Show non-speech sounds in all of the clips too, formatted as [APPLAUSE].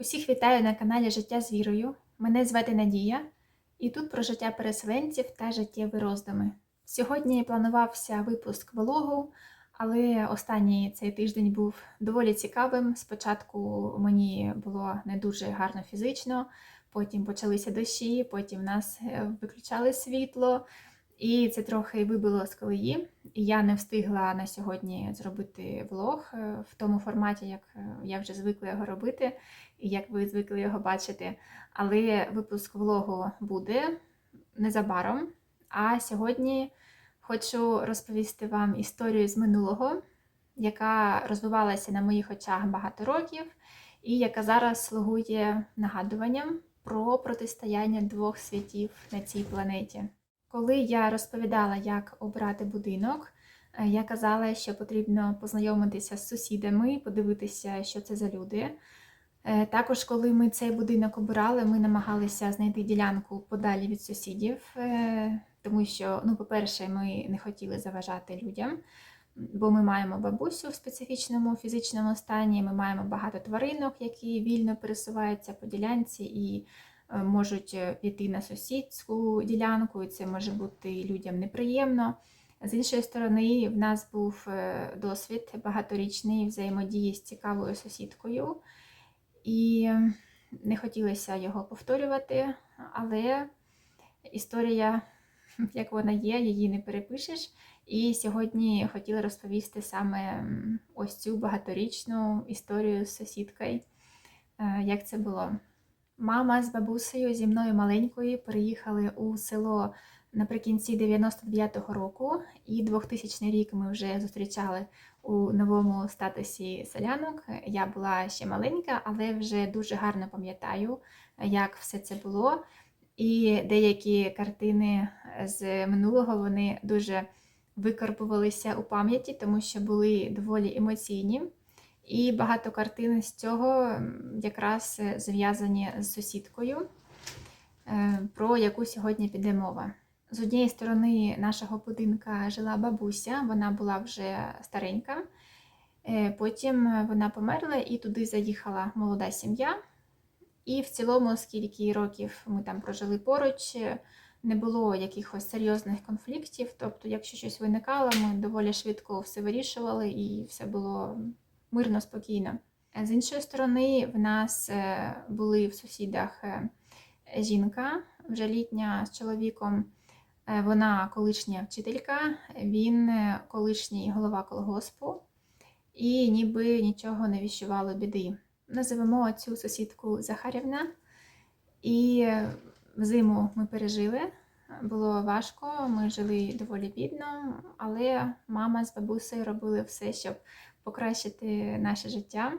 Усіх вітаю на каналі Життя з вірою. Мене звати Надія, і тут про життя переселенців та життєві роздуми. Сьогодні планувався випуск влогу, але останній цей тиждень був доволі цікавим. Спочатку мені було не дуже гарно фізично, потім почалися дощі, потім нас е, виключали світло, і це трохи вибило з колеї. Я не встигла на сьогодні зробити влог е, в тому форматі, як е, я вже звикла його робити як ви звикли його бачити. Але випуск влогу буде незабаром. А сьогодні хочу розповісти вам історію з минулого, яка розвивалася на моїх очах багато років, і яка зараз слугує нагадуванням про протистояння двох світів на цій планеті. Коли я розповідала, як обрати будинок, е, я казала, що потрібно познайомитися з сусідами, подивитися, що це за люди. Е, Також, коли ми цей будинок обирали, ми намагалися знайти ділянку подалі від сусідів, е, тому що, ну, по-перше, ми не хотіли заважати людям, бо ми маємо бабусю в специфічному фізичному стані, ми маємо багато тваринок, які вільно пересуваються по ділянці і е, можуть піти на сусідську ділянку, і це може бути людям неприємно. З іншої сторони, в нас був досвід багаторічний взаємодії з цікавою сусідкою, і не хотілося його повторювати, але історія, як вона є, її не перепишеш. І сьогодні хотіла розповісти саме ось цю багаторічну історію з сусідкою, е, як це було. Мама з бабусею зі мною маленькою переїхали у село наприкінці 99-го року, і 2000 рік ми вже зустрічали у новому статусі селянок. Я була ще маленька, але вже дуже гарно пам'ятаю, як все це було. І деякі картини з минулого вони дуже викарбувалися у пам'яті, тому що були доволі емоційні. І багато картин з цього якраз е, зв'язані з сусідкою, е, про яку сьогодні піде мова. З однієї сторони нашого будинка жила бабуся, вона була вже старенька. Е, Потім вона померла і туди заїхала молода сім'я. І в цілому, скільки років ми там прожили поруч, не було якихось серйозних конфліктів. Тобто, якщо щось виникало, ми доволі швидко все вирішували і все було мирно, спокійно. Е, З іншої сторони, в нас е, були в сусідах жінка вже літня з чоловіком. Е, Вона колишня вчителька, він е, колишній голова колгоспу, і ніби нічого не віщувало біди. Називемо цю сусідку Захарівна. І е, зиму ми пережили. Було важко, ми жили доволі бідно, але мама з бабусею робили все, щоб покращити наше життя.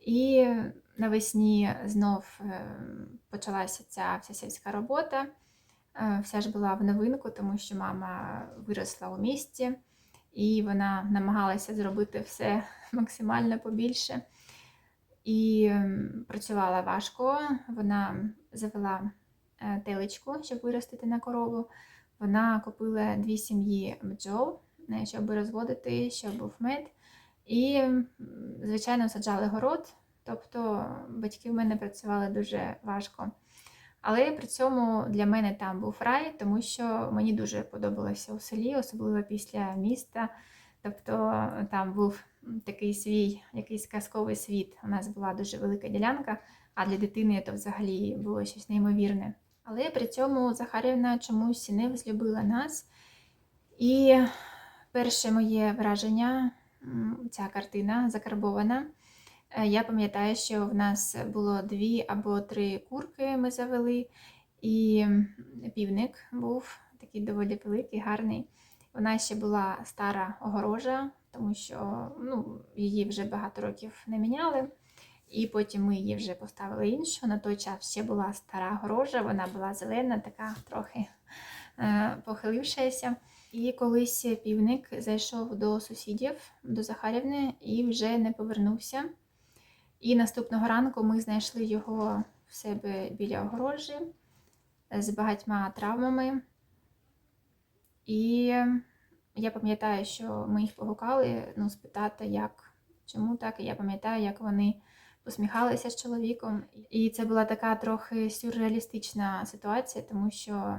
І навесні знов е, почалася ця вся сільська робота. Е, Вся ж була в новинку, тому що мама виросла у місті, і вона намагалася зробити все [LAUGHS] максимально побільше. І працювала важко. Вона завела е, телечку, щоб виростити на корову. Вона купила дві сім'ї бджол, е, щоб розводити, щоб був мед. І, звичайно, саджали город. Тобто батьки в мене працювали дуже важко. Але при цьому для мене там був рай, тому що мені дуже подобалося у селі, особливо після міста. Тобто там був такий свій якийсь казковий світ. У нас була дуже велика ділянка, а для дитини то взагалі було щось неймовірне. Але при цьому Захарівна чомусь не взлюбила нас. І перше моє враження, ця картина закарбована. Е, Я пам'ятаю, що в нас було дві або три курки ми завели, і півник був такий доволі великий, гарний. Вона ще була стара огорожа, тому що ну, її вже багато років не міняли. І потім ми її вже поставили іншу. На той час ще була стара огорожа, вона була зелена, така трохи е, похилившася. І колись півник зайшов до сусідів, до Захарівни, і вже не повернувся. І наступного ранку ми знайшли його в себе біля огорожі з багатьма травмами. І я пам'ятаю, що ми їх погукали, ну, спитати, як, чому так. І я пам'ятаю, як вони посміхалися з чоловіком. І це була така трохи сюрреалістична ситуація, тому що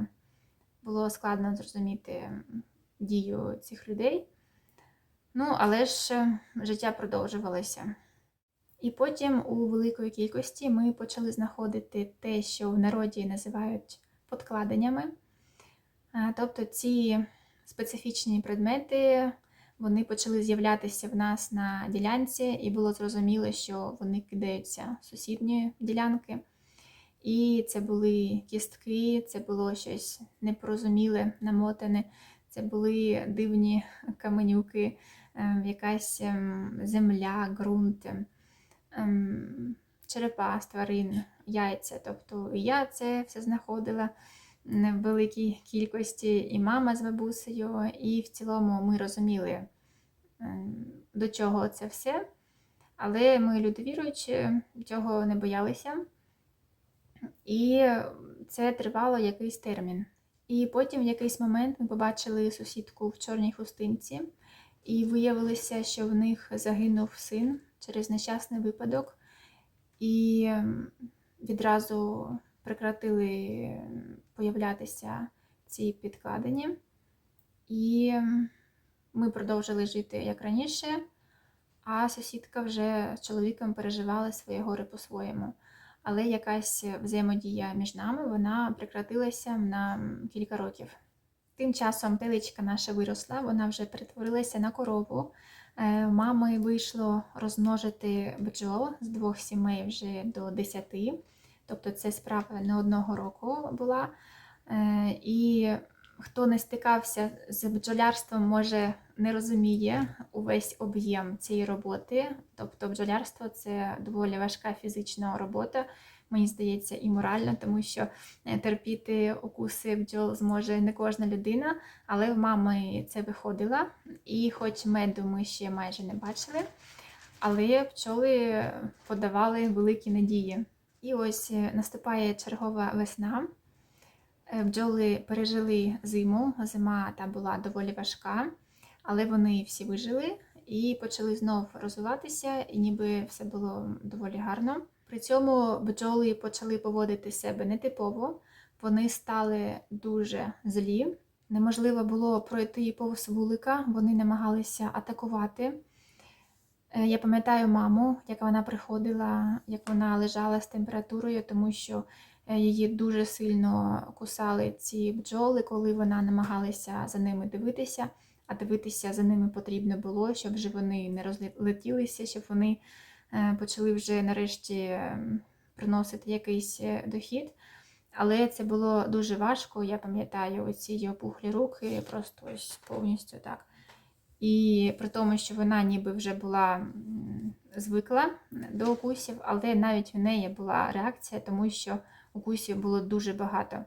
було складно зрозуміти дію цих людей. Ну, але ж е, життя продовжувалося. І потім у великої кількості ми почали знаходити те, що в народі називають подкладеннями. Тобто ці специфічні предмети вони почали з'являтися в нас на ділянці, і було зрозуміло, що вони кидаються з сусідньої ділянки. І це були кістки, це було щось непорозуміле, намотане, це були дивні каменюки, ем, якась ем, земля, ґрунт, ем, черепа з тварин, яйця. Тобто я це все знаходила в великій кількості, і мама з бабусею, і в цілому ми розуміли, ем, до чого це все. Але ми люди віруючі, цього не боялися. І це тривало якийсь термін. І потім в якийсь момент ми побачили сусідку в чорній хустинці, і виявилося, що в них загинув син через нещасний випадок, і відразу прекратили появлятися ці підкладені. І ми продовжили жити як раніше, а сусідка вже з чоловіком переживала своє горе по-своєму. Але якась взаємодія між нами вона прекратилася на кілька років. Тим часом телечка наша виросла, вона вже перетворилася на корову. Е, Мами вийшло розмножити бджол з двох сімей вже до десяти. Тобто це справа не одного року була. Е, І хто не стикався з бджолярством, може не розуміє увесь об'єм цієї роботи. Тобто бджолярство це доволі важка фізична робота, мені здається, і моральна, тому що е, терпіти укуси бджол зможе не кожна людина, але в мами це виходило. І хоч меду ми ще майже не бачили, але пчоли подавали великі надії. І ось е, наступає чергова весна. Е, Бджоли пережили зиму, зима та була доволі важка, але вони всі вижили і почали знов розвиватися, і ніби все було доволі гарно. При цьому бджоли почали поводити себе нетипово, вони стали дуже злі. Неможливо було пройти повз вулика, вони намагалися атакувати. Е, Я пам'ятаю маму, як вона приходила, як вона лежала з температурою, тому що е, її дуже сильно кусали ці бджоли, коли вона намагалася за ними дивитися. А дивитися за ними потрібно було, щоб вони не розлетілися, щоб вони почали вже нарешті ем, приносити якийсь е, дохід. Але це було дуже важко. Я пам'ятаю оці опухлі руки, просто ось повністю так. І при тому, що вона ніби вже була звикла до укусів, але навіть в неї була реакція, тому що укусів було дуже багато.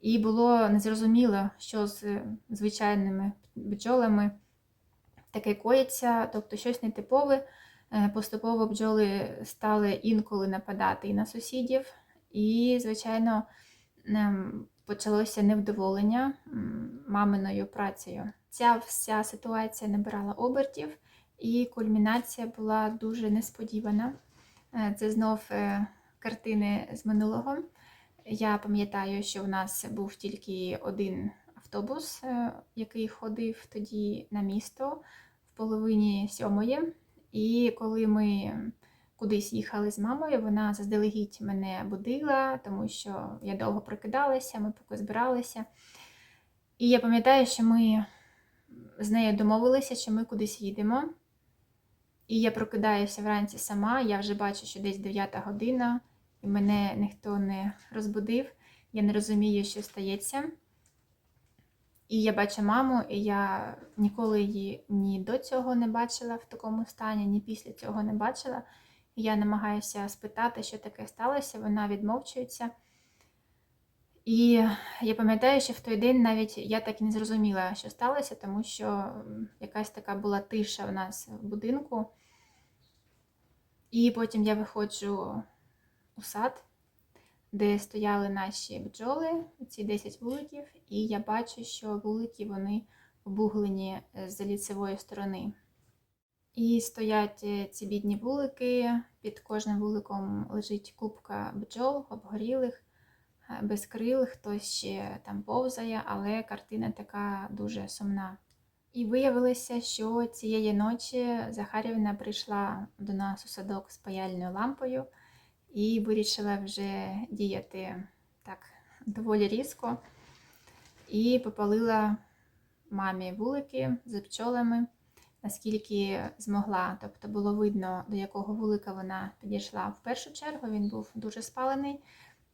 І було незрозуміло, що з звичайними бджолами таке коїться, тобто щось нетипове. Е, Поступово бджоли стали інколи нападати і на сусідів, і, звичайно, ем, почалося невдоволення маминою працею. Ця вся ситуація набирала обертів, і кульмінація була дуже несподівана. Е, Це знов е, картини з минулого. Я пам'ятаю, що в нас був тільки один автобус, який ходив тоді на місто в половині сьомої. І коли ми кудись їхали з мамою, вона заздалегідь мене будила, тому що я довго прокидалася, ми поки збиралися. І я пам'ятаю, що ми з нею домовилися, що ми кудись їдемо. І я прокидаюся вранці сама, я вже бачу, що десь 9 година, і мене ніхто не розбудив. Я не розумію, що стається. І я бачу маму, і я ніколи її ні до цього не бачила в такому стані, ні після цього не бачила. Я намагаюся спитати, що таке сталося, вона відмовчується. І я пам'ятаю, що в той день навіть я так і не зрозуміла, що сталося, тому що якась така була тиша в нас в будинку. І потім я виходжу у сад, де стояли наші бджоли, ці 10 вуликів, і я бачу, що вулики вони обуглені е, з ліцевої сторони. І стоять е, ці бідні вулики. Під кожним вуликом лежить купка бджол, обгорілих, е, без хтось ще там повзає, але картина така дуже сумна. І виявилося, що цієї ночі Захарівна прийшла до нас у садок з паяльною лампою і вирішила вже діяти так доволі різко. І попалила мамі вулики з пчолами, наскільки змогла. Тобто було видно, до якого вулика вона підійшла в першу чергу. Він був дуже спалений.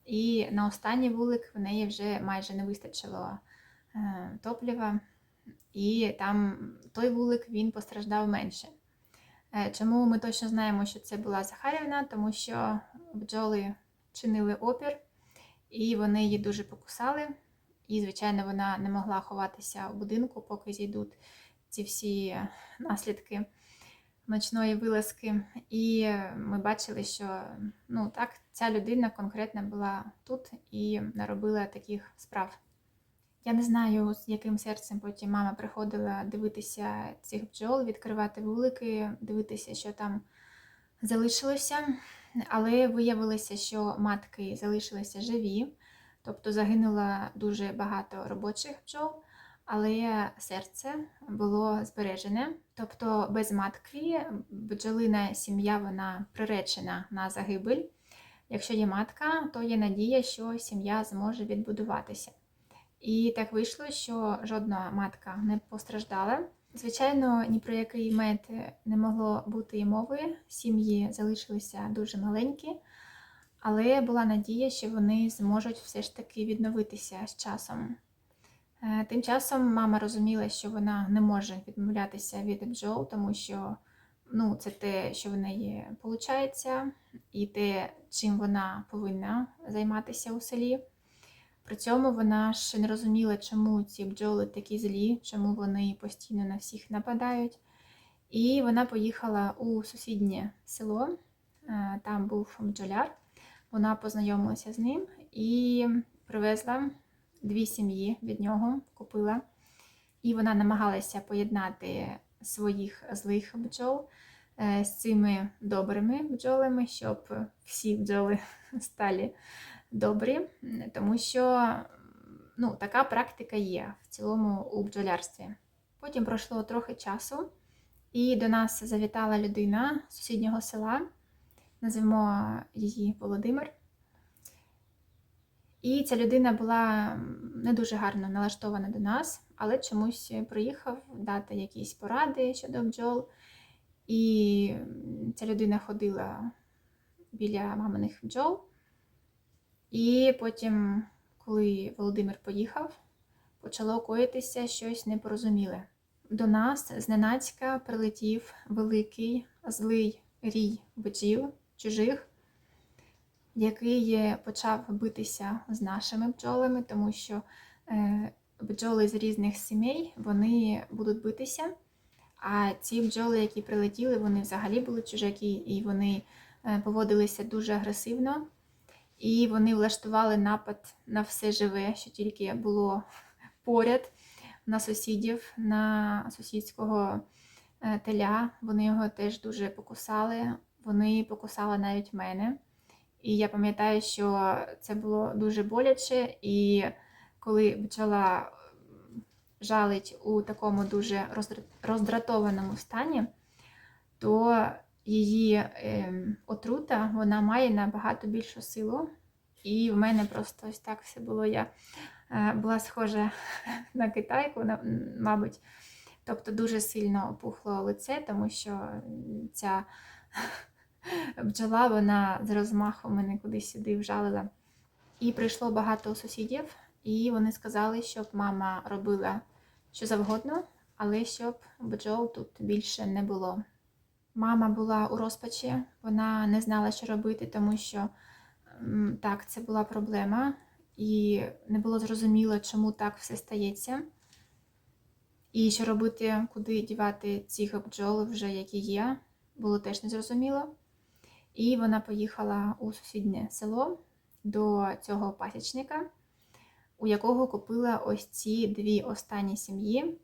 І на останній вулик в неї вже майже не вистачило е, топлива. І там той вулик він постраждав менше. Е, Чому ми точно знаємо, що це була Захарівна? Тому що бджоли чинили опір, і вони її дуже покусали. І, звичайно, вона не могла ховатися в будинку, поки зійдуть ці всі наслідки ночної вилазки. І ми бачили, що ну, так, ця людина конкретно була тут і наробила таких справ. Я не знаю, з яким серцем потім мама приходила дивитися цих бджол, відкривати вулики, дивитися, що там залишилося. Але виявилося, що матки залишилися живі, тобто загинуло дуже багато робочих бджол, але серце було збережене. Тобто без матки бджолина сім'я вона приречена на загибель. Якщо є матка, то є надія, що сім'я зможе відбудуватися. І так вийшло, що жодна матка не постраждала. Звичайно, ні про який мед не могло бути і мови. Сім'ї залишилися дуже маленькі, але була надія, що вони зможуть все ж таки відновитися з часом. Е, Тим часом мама розуміла, що вона не може відмовлятися від бджол, тому що ну, це те, що в неї виходить, і те, чим вона повинна займатися у селі. При цьому вона ж не розуміла, чому ці бджоли такі злі, чому вони постійно на всіх нападають. І вона поїхала у сусіднє село, е, там був бджоляр. Вона познайомилася з ним і привезла дві сім'ї від нього, купила. І вона намагалася поєднати своїх злих бджол е, з цими добрими бджолами, щоб всі бджоли [LAUGHS] стали добрі, тому що ну, така практика є в цілому у бджолярстві. Потім пройшло трохи часу, і до нас завітала людина з сусіднього села, назвемо її Володимир. І ця людина була не дуже гарно налаштована до нас, але чомусь приїхав дати якісь поради щодо бджол. І ця людина ходила біля маминих бджол. І потім, коли Володимир поїхав, почало коїтися щось непорозуміле. До нас зненацька прилетів великий злий рій бджіл чужих, який почав битися з нашими бджолами, тому що е, бджоли з різних сімей вони будуть битися. А ці бджоли, які прилетіли, вони взагалі були чужаки, і вони е, поводилися дуже агресивно. І вони влаштували напад на все живе, що тільки було поряд на сусідів, на сусідського е, теля. Вони його теж дуже покусали. Вони покусали навіть мене. І я пам'ятаю, що це було дуже боляче, і коли бджола жалить у такому дуже роздратованому стані, то її е, отрута вона має набагато більшу силу. І в мене просто ось так все було. Я е, була схожа [LAUGHS] на китайку, мабуть. Тобто дуже сильно опухло лице, тому що ця [LAUGHS] бджола вона з розмаху мене кудись сюди вжалила. І прийшло багато сусідів, і вони сказали, щоб мама робила що завгодно, але щоб бджол тут більше не було. Мама була у розпачі, вона не знала, що робити, тому що так, це була проблема, і не було зрозуміло, чому так все стається. І що робити, куди дівати цих бджол, вже які є, було теж незрозуміло. І вона поїхала у сусіднє село до цього пасічника, у якого купила ось ці дві останні сім'ї.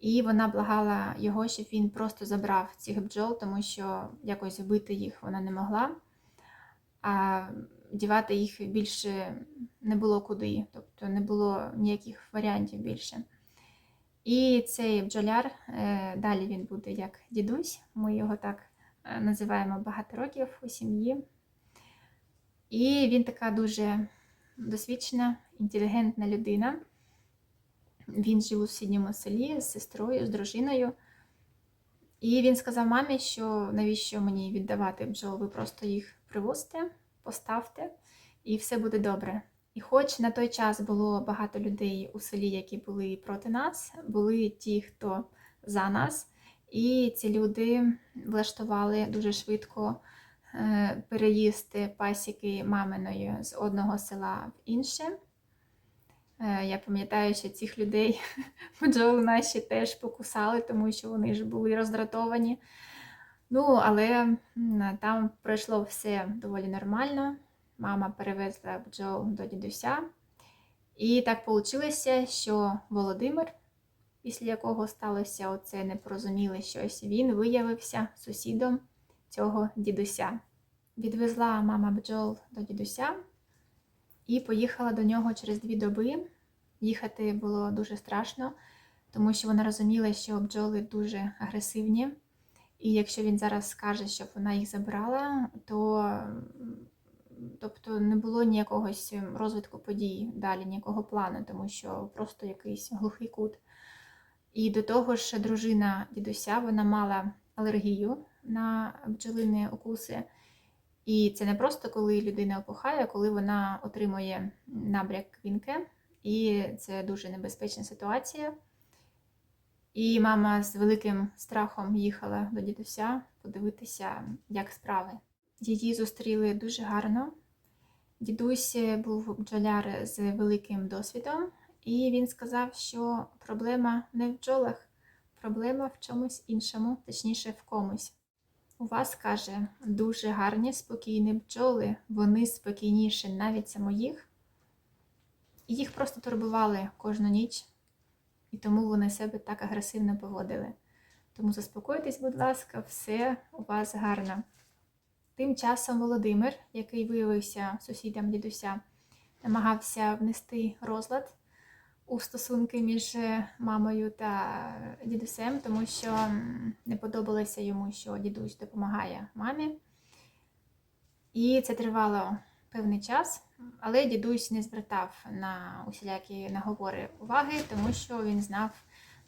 І вона благала його, щоб він просто забрав цих бджол, тому що якось вбити їх вона не могла, а дівати їх більше не було куди, тобто не було ніяких варіантів більше. І цей бджоляр, е, далі він буде як дідусь, ми його так е, називаємо багато років у сім'ї. І він така дуже досвідчена, інтелігентна людина. Він жив у сусідньому селі з сестрою, з дружиною. І він сказав мамі, що навіщо мені віддавати бджол, ви просто їх привозьте, поставте, і все буде добре. І хоч на той час було багато людей у селі, які були проти нас, були ті, хто за нас, і ці люди влаштували дуже швидко е, переїзд пасіки маминої з одного села в інше. Е, Я пам'ятаю, що цих людей [LAUGHS] бджоли наші теж покусали, тому що вони ж були роздратовані. Ну, але там пройшло все доволі нормально. Мама перевезла бджол до дідуся. І так вийшло, що Володимир, після якого сталося оце непорозуміле щось, він виявився сусідом цього дідуся. Відвезла мама бджол до дідуся і поїхала до нього через дві доби. Їхати було дуже страшно, тому що вона розуміла, що бджоли дуже агресивні. І якщо він зараз скаже, щоб вона їх забрала, то тобто не було ніякого розвитку подій далі, ніякого плану, тому що просто якийсь глухий кут. І до того ж, дружина дідуся вона мала алергію на бджолині укуси. І це не просто коли людина опухає, а коли вона отримує набряк квінки. І це дуже небезпечна ситуація. І мама з великим страхом їхала до дідуся подивитися, як справи. Її зустріли дуже гарно. Дідусь був бджоляр з великим досвідом, і він сказав, що проблема не в бджолах, проблема в чомусь іншому, точніше в комусь. У вас, каже, дуже гарні, спокійні бджоли, вони спокійніші навіть за моїх. Їх просто турбували кожну ніч, і тому вони себе так агресивно поводили. Тому заспокойтесь, будь ласка, все у вас гарно. Тим часом Володимир, який виявився сусідом дідуся, намагався внести розлад у стосунки між мамою та дідусем, тому що не подобалося йому, що дідусь допомагає мамі. І це тривало певний час, але дідусь не звертав на усілякі наговори уваги, тому що він знав,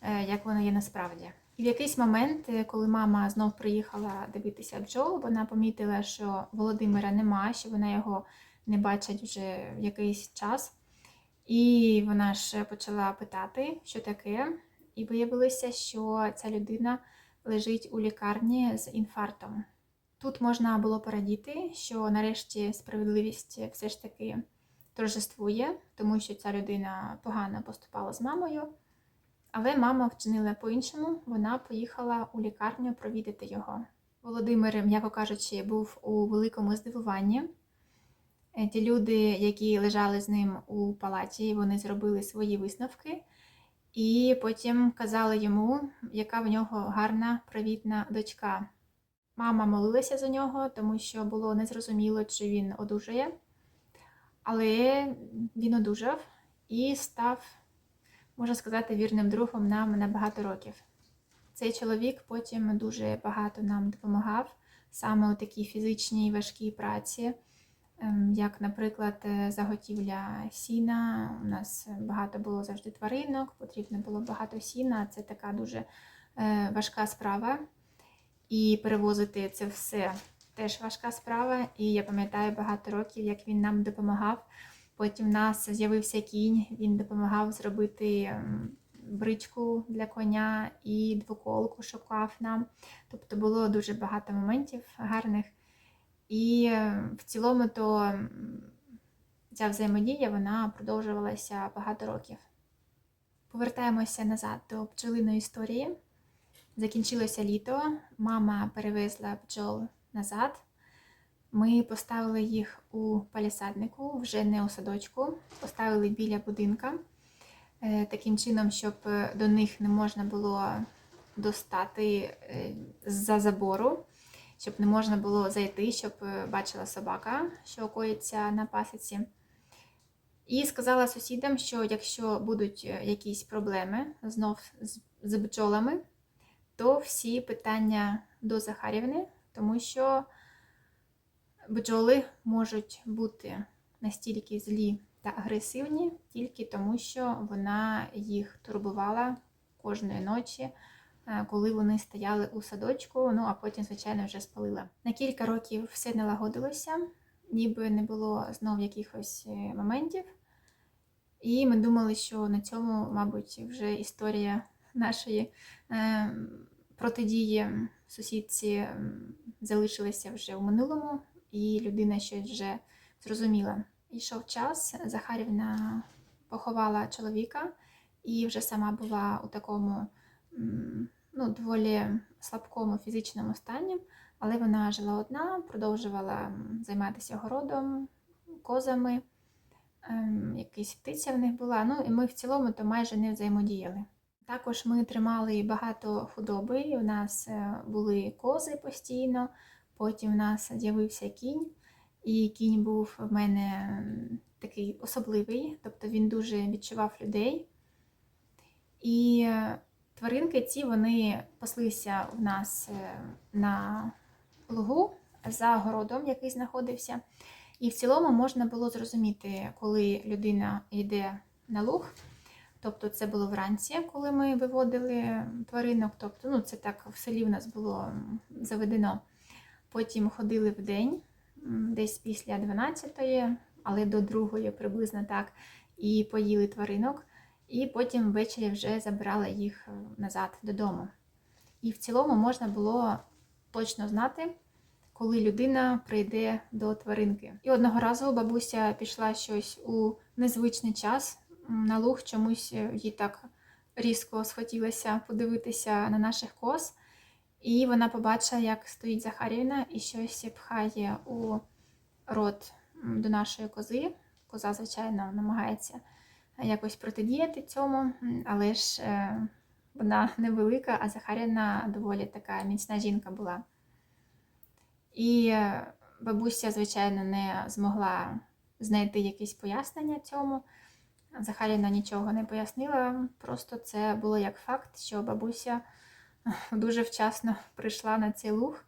е, як воно є насправді. І в якийсь момент, е, коли мама знов приїхала дивитися бджол, вона помітила, що Володимира нема, що вона його не бачить вже якийсь час. І вона ж почала питати, що таке, і виявилося, що ця людина лежить у лікарні з інфарктом. Тут можна було порадіти, що нарешті справедливість все ж таки торжествує, тому що ця людина погано поступала з мамою. Але мама вчинила по-іншому, вона поїхала у лікарню провідати його. Володимир, м'яко кажучи, був у великому здивуванні. Е, Ті люди, які лежали з ним у палаті, вони зробили свої висновки і потім казали йому, яка в нього гарна привітна дочка. Мама молилася за нього, тому що було незрозуміло, чи він одужає. Але він одужав і став, можна сказати, вірним другом нам на багато років. Цей чоловік потім дуже багато нам допомагав саме у такій фізичній важкій праці, як, наприклад, е, заготівля сіна. У нас багато було завжди тваринок, потрібно було багато сіна. Це така дуже е, важка справа. І перевозити це все теж важка справа. І я пам'ятаю багато років, як він нам допомагав. Потім в нас з'явився кінь, він допомагав зробити ем, бричку для коня і двоколку шукав нам. Тобто було дуже багато моментів гарних. І е, в цілому то ця взаємодія вона продовжувалася багато років. Повертаємося назад до пчелиної історії. Закінчилося літо, мама перевезла бджол назад. Ми поставили їх у палісаднику, вже не у садочку, поставили біля будинка. е, таким чином, щоб до них не можна було достати з-за забору, щоб не можна було зайти, щоб е, бачила собака, що коїться на пасіці. І сказала сусідам, що якщо будуть е, якісь проблеми знов з, бджолами, то всі питання до Захарівни, тому що бджоли можуть бути настільки злі та агресивні тільки тому, що вона їх турбувала кожної ночі, коли вони стояли у садочку, ну а потім, звичайно, вже спалила. На кілька років все налагодилося, ніби не було знов якихось е, моментів. І ми думали, що на цьому, мабуть, вже історія нашої е, протидії сусідці залишилася вже в минулому, і людина щось вже зрозуміла. Йшов час, Захарівна поховала чоловіка і вже сама була у такому ну, доволі слабкому фізичному стані, але вона жила одна, продовжувала займатися городом, козами ем, якась птиця в них була. Ну і ми в цілому то майже не взаємодіяли. Також ми тримали багато худоби. У нас е, були кози постійно, потім у нас з'явився кінь, і кінь був в мене такий особливий, тобто він дуже відчував людей. І е, тваринки ці вони паслися в нас е, на лугу за городом, який знаходився. І в цілому можна було зрозуміти, коли людина йде на луг. Тобто це було вранці, коли ми виводили тваринок. Тобто, ну, це так в селі в нас було заведено. Потім ходили в день, десь після 12-ї, але до 2-ї приблизно так, і поїли тваринок. І потім ввечері вже забирали їх е, назад додому. І в цілому можна було точно знати, коли людина прийде до тваринки. І одного разу бабуся пішла щось у незвичний час на луг, чомусь е, їй так різко схотілося подивитися на наших коз. І вона побачила, як стоїть Захарівна і щось пхає у рот до нашої кози. Коза, звичайно, намагається якось протидіяти цьому, але ж е, вона невелика, а Захарівна доволі така міцна жінка була. І е, бабуся, звичайно, не змогла знайти якісь пояснення цьому. Захаріна нічого не пояснила, просто це було як факт, що бабуся дуже вчасно прийшла на цей луг.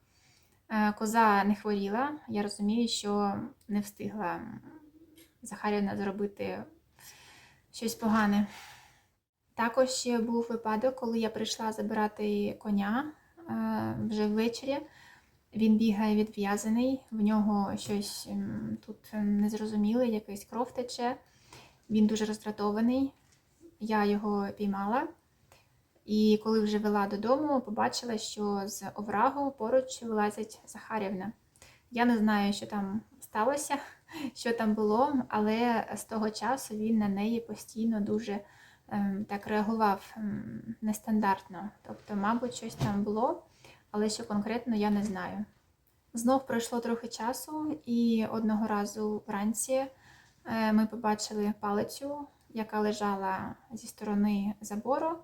Е, Коза не хворіла, я розумію, що не встигла Захарівна зробити щось погане. Також ще був випадок, коли я прийшла забирати коня е, вже ввечері. Він бігає відв'язаний, в нього щось тут незрозуміле, якийсь кров тече. Він дуже роздратований. Я його піймала. І коли вже вела додому, побачила, що з оврагу поруч вилазить Захарівна. Я не знаю, що там сталося, що там було, але з того часу він на неї постійно дуже ем, так реагував ем, нестандартно. Тобто, мабуть, щось там було але що конкретно я не знаю. Знов пройшло трохи часу, і одного разу вранці е, ми побачили палицю, яка лежала зі сторони забору,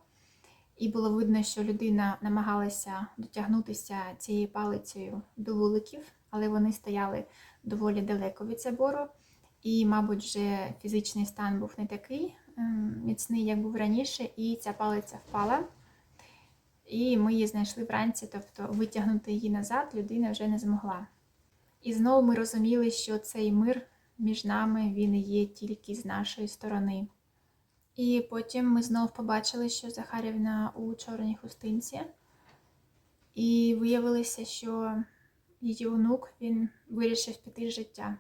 і було видно, що людина намагалася дотягнутися цією палицею до вуликів, але вони стояли доволі далеко від забору. І, мабуть, вже фізичний стан був не такий ем, міцний, як був раніше, і ця палиця впала. І ми її знайшли вранці, тобто витягнути її назад людина вже не змогла. І знову ми розуміли, що цей мир між нами він є тільки з нашої сторони. І потім ми знов побачили, що Захарівна у чорній хустинці, і виявилося, що її онук він вирішив піти з життя.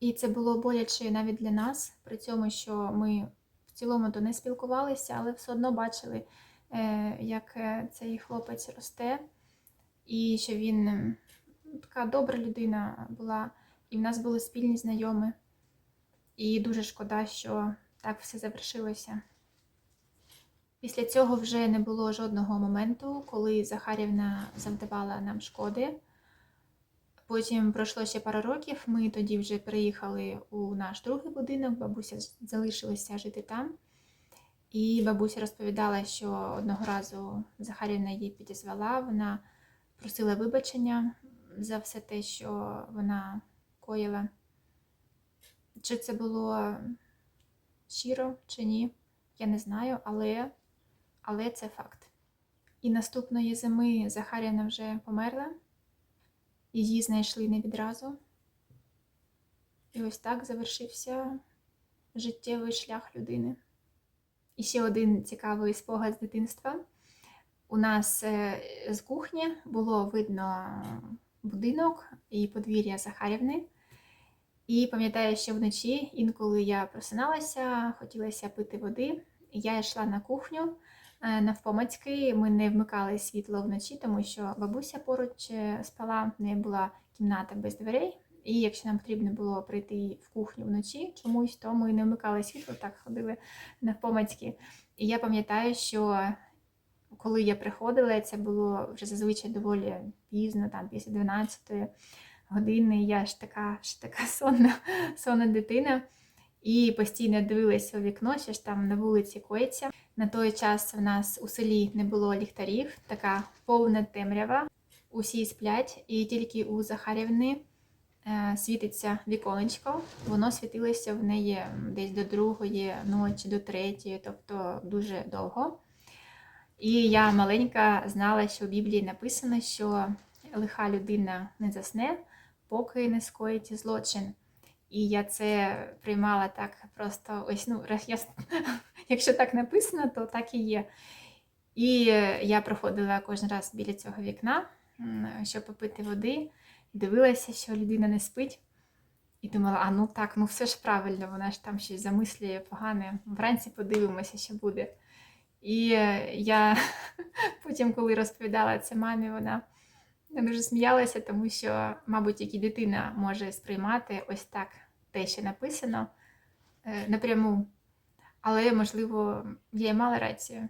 І це було боляче навіть для нас, при цьому, що ми в цілому то не спілкувалися, але все одно бачили е, як е, цей хлопець росте, і що він така добра людина була, і в нас були спільні знайомі. І дуже шкода, що так все завершилося. Після цього вже не було жодного моменту, коли Захарівна завдавала нам шкоди. Потім пройшло ще пару років. Ми тоді вже переїхали у наш другий будинок. Бабуся залишилася жити там. І бабуся розповідала, що одного разу Захарівна її підізвала. Вона просила вибачення за все те, що вона коїла. Чи це було щиро, чи ні, я не знаю, але, але це факт. І наступної зими Захарівна вже померла. Її знайшли не відразу. І ось так завершився життєвий шлях людини. І ще один цікавий спогад з дитинства. У нас е, з кухні було видно будинок і подвір'я Захарівни. І пам'ятаю, що вночі, інколи я просиналася, хотілося пити води. Я йшла на кухню навпомацьки. Ми не вмикали світло вночі, тому що бабуся поруч е, спала, в неї була кімната без дверей. І якщо нам потрібно було прийти в кухню вночі чомусь, то ми не вмикали світло, так ходили навпомацьки. І я пам'ятаю, що коли я приходила, це було вже зазвичай доволі пізно, там після 12 години. Я ж така ж така сонна, [LAUGHS] сонна дитина. І постійно дивилася у вікно, що ж там на вулиці коїться. На той час в нас у селі не було ліхтарів, така повна темрява. Усі сплять, і тільки у Захарівни е, світиться віконечко. Воно світилося в неї десь до другої ночі, до третьої, тобто дуже довго. І я маленька знала, що в Біблії написано, що лиха людина не засне, поки не скоїть злочин. І я це приймала так просто ось, ну, я, [LAUGHS] якщо так написано, то так і є. І я проходила кожен раз біля цього вікна, щоб попити води, дивилася, що людина не спить. І думала, а ну так, ну все ж правильно, вона ж там щось замислює погане. Вранці подивимося, що буде. І я [LAUGHS] потім, коли розповідала це мамі, вона дуже сміялася, тому що, мабуть, і дитина може сприймати ось так те, що написано е, напряму. Але, можливо, я й мала рацію.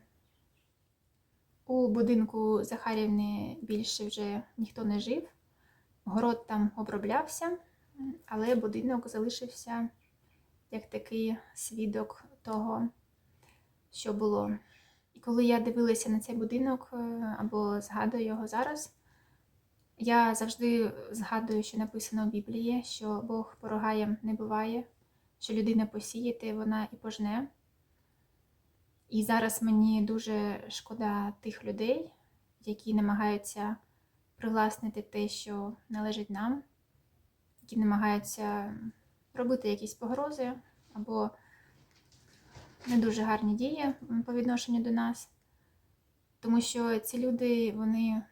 У будинку Захарівни більше вже ніхто не жив, город там оброблявся, але будинок залишився як такий свідок того, що було. І коли я дивилася на цей будинок е, або згадую його зараз, я завжди згадую, що написано в Біблії, що Бог порогаєм не буває, що людина посіяти, вона і пожне. І зараз мені дуже шкода тих людей, які намагаються привласнити те, що належить нам, які намагаються робити якісь погрози або не дуже гарні дії по відношенню до нас. Тому що ці люди вони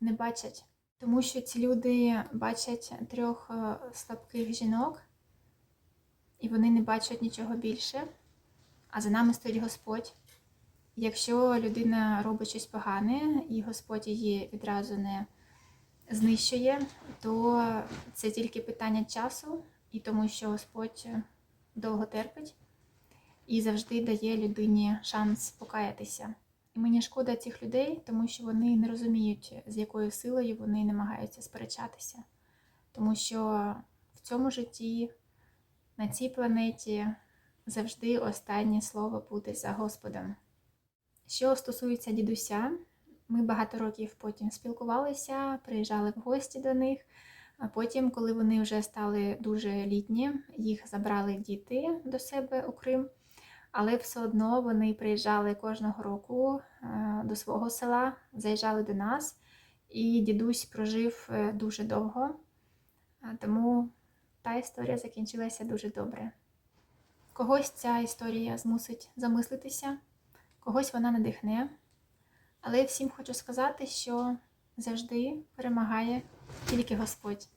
не бачать тому що ці люди бачать трьох е, слабких жінок, і вони не бачать нічого більше, а за нами стоїть Господь. Якщо людина робить щось погане, і Господь її відразу не знищує, то це тільки питання часу, і тому що Господь довго терпить і завжди дає людині шанс покаятися. І мені шкода цих людей, тому що вони не розуміють, з якою силою вони намагаються сперечатися. Тому що в цьому житті, на цій планеті, завжди останнє слово буде за Господом. Що стосується дідуся, ми багато років потім спілкувалися, приїжджали в гості до них. А потім, коли вони вже стали дуже літні, їх забрали діти до себе у Крим але все одно вони приїжджали кожного року е, до свого села, заїжджали до нас, і дідусь прожив е, дуже довго, тому та історія закінчилася дуже добре. Когось ця історія змусить замислитися, когось вона надихне. Але всім хочу сказати, що завжди перемагає тільки Господь.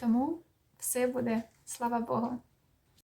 Тому все буде, слава Богу.